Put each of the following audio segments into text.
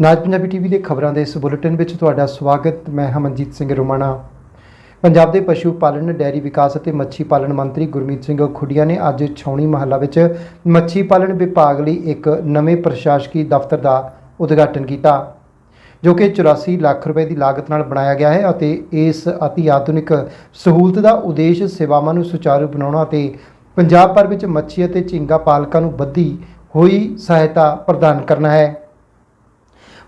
ਨਾਜ Punjabi TV ਦੇ ਖਬਰਾਂ ਦੇ ਇਸ ਬੁਲੇਟਿਨ ਵਿੱਚ ਤੁਹਾਡਾ ਸਵਾਗਤ। ਮੈਂ ਹਮਨਜੀਤ ਸਿੰਘ ਰੋਮਾਣਾ। ਪੰਜਾਬ ਦੇ ਪਸ਼ੂ ਪਾਲਣ, ਡੈਰੀ ਵਿਕਾਸ ਅਤੇ ਮੱਛੀ ਪਾਲਣ ਮੰਤਰੀ ਗੁਰਮੀਤ ਸਿੰਘ ਖੁੱਡੀਆਂ ਨੇ ਅੱਜ ਛਾਉਣੀ ਮਹੱਲਾ ਵਿੱਚ ਮੱਛੀ ਪਾਲਣ ਵਿਭਾਗ ਲਈ ਇੱਕ ਨਵੇਂ ਪ੍ਰਸ਼ਾਸਕੀ ਦਫ਼ਤਰ ਦਾ ਉਦਘਾਟਨ ਕੀਤਾ, ਜੋ ਕਿ 84 ਲੱਖ ਰੁਪਏ ਦੀ ਲਾਗਤ ਨਾਲ ਬਣਾਇਆ ਗਿਆ ਹੈ ਅਤੇ ਇਸ ਅਤੀ ਆਧੁਨਿਕ ਸਹੂਲਤ ਦਾ ਉਦੇਸ਼ ਸੇਵਾਵਾਂ ਨੂੰ ਸੁਚਾਰੂ ਬਣਾਉਣਾ ਅਤੇ ਪੰਜਾਬ ਭਰ ਵਿੱਚ ਮੱਛੀ ਅਤੇ ਝੀਂਗਾ ਪਾਲਕਾਂ ਨੂੰ ਵੱਧੀ ਹੋਈ ਸਹਾਇਤਾ ਪ੍ਰਦਾਨ ਕਰਨਾ ਹੈ।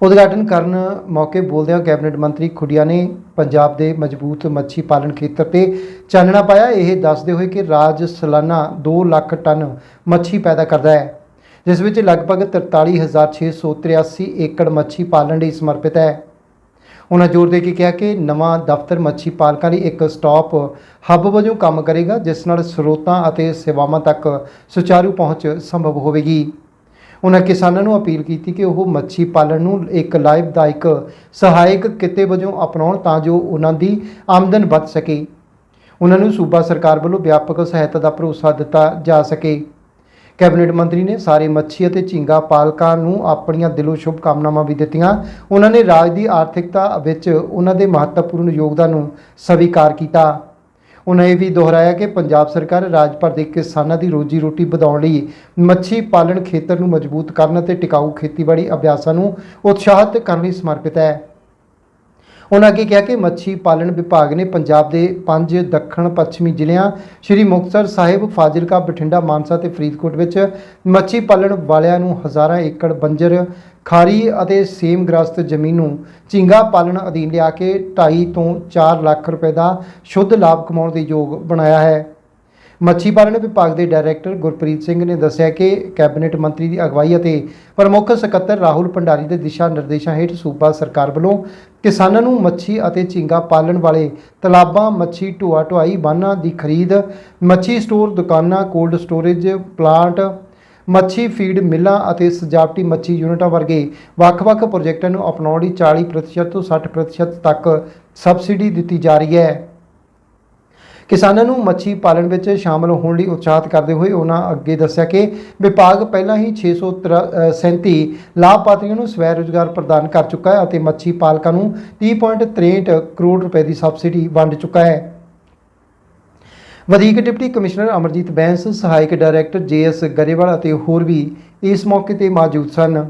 ਉਦਘਾਟਨ ਕਰਨ ਮੌਕੇ ਬੋਲਦਿਆਂ ਕੈਬਨਿਟ ਮੰਤਰੀ ਖੁੱਡੀਆਂ ਨੇ ਪੰਜਾਬ ਦੇ ਮਜ਼ਬੂਤ ਮੱਛੀ ਪਾਲਣ ਖੇਤਰ ਤੇ ਚਾਨਣਾ ਪਾਇਆ। ਇਹ ਦੱਸਦੇ ਹੋਏ ਕਿ ਰਾਜ ਸਾਲਾਨਾ 2 ਲੱਖ ਟਨ ਮੱਛੀ ਪੈਦਾ ਕਰਦਾ ਹੈ, ਜਿਸ ਵਿੱਚ ਲਗਭਗ 43683 ਏਕੜ ਮੱਛੀ ਪਾਲਣ ਲਈ ਸਮਰਪਿਤ ਹੈ। ਉਹਨਾਂ ਜ਼ੋਰ ਦੇ ਕੇ ਕਿਹਾ ਕਿ ਨਵਾਂ ਦਫ਼ਤਰ ਮੱਛੀ ਪਾਲਕਾਂ ਲਈ ਇੱਕ ਸਟਾਪ ਹੱਬ ਵਜੋਂ ਕੰਮ ਕਰੇਗਾ, ਜਿਸ ਨਾਲ ਸਰੋਤਾਂ ਅਤੇ ਸੇਵਾਵਾਂ ਤੱਕ ਸੁਚਾਰੂ ਪਹੁੰਚ ਸੰਭਵ ਹੋਵੇਗੀ। ਉਹਨਾਂ ਕਿਸਾਨਾਂ ਨੂੰ ਅਪੀਲ ਕੀਤੀ ਕਿ ਉਹ ਮੱਛੀ ਪਾਲਣ ਨੂੰ ਇੱਕ ਲਾਭਦਾਇਕ, ਸਹਾਇਕ ਕਿੱਤੇ ਵਜੋਂ ਅਪਣਾਉਣ ਤਾਂ ਜੋ ਉਹਨਾਂ ਦੀ ਆਮਦਨ ਵੱਧ ਸਕੇ। ਉਹਨਾਂ ਨੂੰ ਸੂਬਾ ਸਰਕਾਰ ਵੱਲੋਂ ਵਿਆਪਕ ਸਹਾਇਤਾ ਦਾ ਭਰੋਸਾ ਦਿੱਤਾ ਜਾ ਸਕੇ। ਕੈਬਨਿਟ ਮੰਤਰੀ ਨੇ ਸਾਰੇ ਮੱਛੀ ਅਤੇ ਝੀਂਗਾ ਪਾਲਕਾਂ ਨੂੰ ਆਪਣੀਆਂ ਦਿਲੋਂ ਸ਼ੁਭ ਕਾਮਨਾਵਾਂ ਵੀ ਦਿੱਤੀਆਂ। ਉਹਨਾਂ ਨੇ ਰਾਜ ਦੀ ਆਰਥਿਕਤਾ ਵਿੱਚ ਉਹਨਾਂ ਦੇ ਮਹੱਤਵਪੂਰਨ ਯੋਗਦਾਨ ਨੂੰ ਸਵੀਕਾਰ ਕੀਤਾ। ਉਹਨਾਂ ਇਹ ਵੀ ਦੁਹਰਾਇਆ ਕਿ ਪੰਜਾਬ ਸਰਕਾਰ ਰਾਜ ਭਰ ਦੇ ਕਿਸਾਨਾਂ ਦੀ ਰੋਜੀ ਰੋਟੀ ਵਧਾਉਣ ਲਈ ਮੱਛੀ ਪਾਲਣ ਖੇਤਰ ਨੂੰ ਮਜ਼ਬੂਤ ਕਰਨ ਅਤੇ ਟਿਕਾਊ ਖੇਤੀਬਾੜੀ ਅਭਿਆਸਾਂ ਨੂੰ ਉਤਸ਼ਾਹਿਤ ਕਰਨ ਲਈ ਸਮਰਪਿਤ ਹੈ। ਉਹਨਾਂ ਅੱਗੇ ਕਿਹਾ ਕਿ ਮੱਛੀ ਪਾਲਣ ਵਿਭਾਗ ਨੇ ਪੰਜਾਬ ਦੇ ਪੰਜ ਦੱਖਣ ਪੱਛਮੀ ਜ਼ਿਲ੍ਹਿਆਂ, ਸ਼੍ਰੀ ਮੁਕਤਸਰ ਸਾਹਿਬ, ਫਾਜ਼ਿਲਕਾ, ਬਠਿੰਡਾ, ਮਾਨਸਾ ਤੇ ਫਰੀਦਕੋਟ ਵਿੱਚ ਮੱਛੀ ਪਾਲਣ ਵਾਲਿਆਂ ਨੂੰ ਹਜ਼ਾਰਾਂ ਏਕੜ ਬੰਜਰ, ਖਾਰੀ ਅਤੇ ਸੇਮਗ੍ਰਸਤ ਜ਼ਮੀਨ ਨੂੰ ਝੀਂਗਾ ਪਾਲਣ ਅਧੀਨ ਲਿਆ ਕੇ 2.5 ਤੋਂ 4 ਲੱਖ ਰੁਪਏ ਦਾ ਸ਼ੁੱਧ ਲਾਭ ਕਮਾਉਣ ਦੇ ਯੋਗ ਬਣਾਇਆ ਹੈ। ਮੱਛੀ ਪਾਲਣ ਵਿਭਾਗ ਦੇ ਡਾਇਰੈਕਟਰ ਗੁਰਪ੍ਰੀਤ ਸਿੰਘ ਨੇ ਦੱਸਿਆ ਕਿ ਕੈਬਨਿਟ ਮੰਤਰੀ ਦੀ ਅਗਵਾਈ ਅਤੇ ਪ੍ਰਮੁੱਖ ਸਕੱਤਰ ਰਾਹੁਲ ਭੰਡਾਰੀ ਦੇ ਦਿਸ਼ਾ ਨਿਰਦੇਸ਼ਾਂ ਹੇਠ ਸੂਬਾ ਸਰਕਾਰ ਵੱਲੋਂ ਕਿਸਾਨਾਂ ਨੂੰ ਮੱਛੀ ਅਤੇ ਝੀਂਗਾ ਪਾਲਣ ਵਾਲੇ ਤਲਾਬਾਂ, ਮੱਛੀ ਢੋਆ ਢੁਆਈ ਬਾਨਾਂ ਦੀ ਖਰੀਦ, ਮੱਛੀ ਸਟੋਰ ਦੁਕਾਨਾਂ, ਕੋਲਡ ਸਟੋਰੇਜ ਪਲਾਂਟ, ਮੱਛੀ ਫੀਡ ਮਿੱਲਾਂ ਅਤੇ ਸਜਾਵਟੀ ਮੱਛੀ ਯੂਨਿਟਾਂ ਵਰਗੇ ਵੱਖ-ਵੱਖ ਪ੍ਰੋਜੈਕਟਾਂ ਨੂੰ ਅਪਣਾਉਣ ਲਈ 40% ਤੋਂ 60% ਤੱਕ ਸਬਸਿਡੀ ਦਿੱਤੀ ਜਾ ਰਹੀ ਹੈ। ਕਿਸਾਨਾਂ ਨੂੰ ਮੱਛੀ ਪਾਲਣ ਵਿੱਚ ਸ਼ਾਮਲ ਹੋਣ ਲਈ ਉਤਸ਼ਾਹਿਤ ਕਰਦੇ ਹੋਏ ਉਹਨਾਂ ਅੱਗੇ ਦੱਸਿਆ ਕਿ ਵਿਭਾਗ ਪਹਿਲਾਂ ਹੀ 637 ਲਾਭਪਾਤਰੀਆਂ ਨੂੰ ਸਵੈ ਰੋਜ਼ਗਾਰ ਪ੍ਰਦਾਨ ਕਰ ਚੁੱਕਾ ਹੈ ਅਤੇ ਮੱਛੀ ਪਾਲਕਾਂ ਨੂੰ 30.63 ਕਰੋੜ ਰੁਪਏ ਦੀ ਸਬਸਿਡੀ ਵੰਡ ਚੁੱਕਾ ਹੈ। ਵਧੀਕ ਡਿਪਟੀ ਕਮਿਸ਼ਨਰ ਅਮਰਜੀਤ ਬੈਂਸ, ਸਹਾਇਕ ਡਾਇਰੈਕਟਰ ਜੇਐਸ ਗਰੇਵਾਲ ਅਤੇ ਹੋਰ ਵੀ ਇਸ ਮੌਕੇ ਤੇ ਮੌਜੂਦ ਸਨ।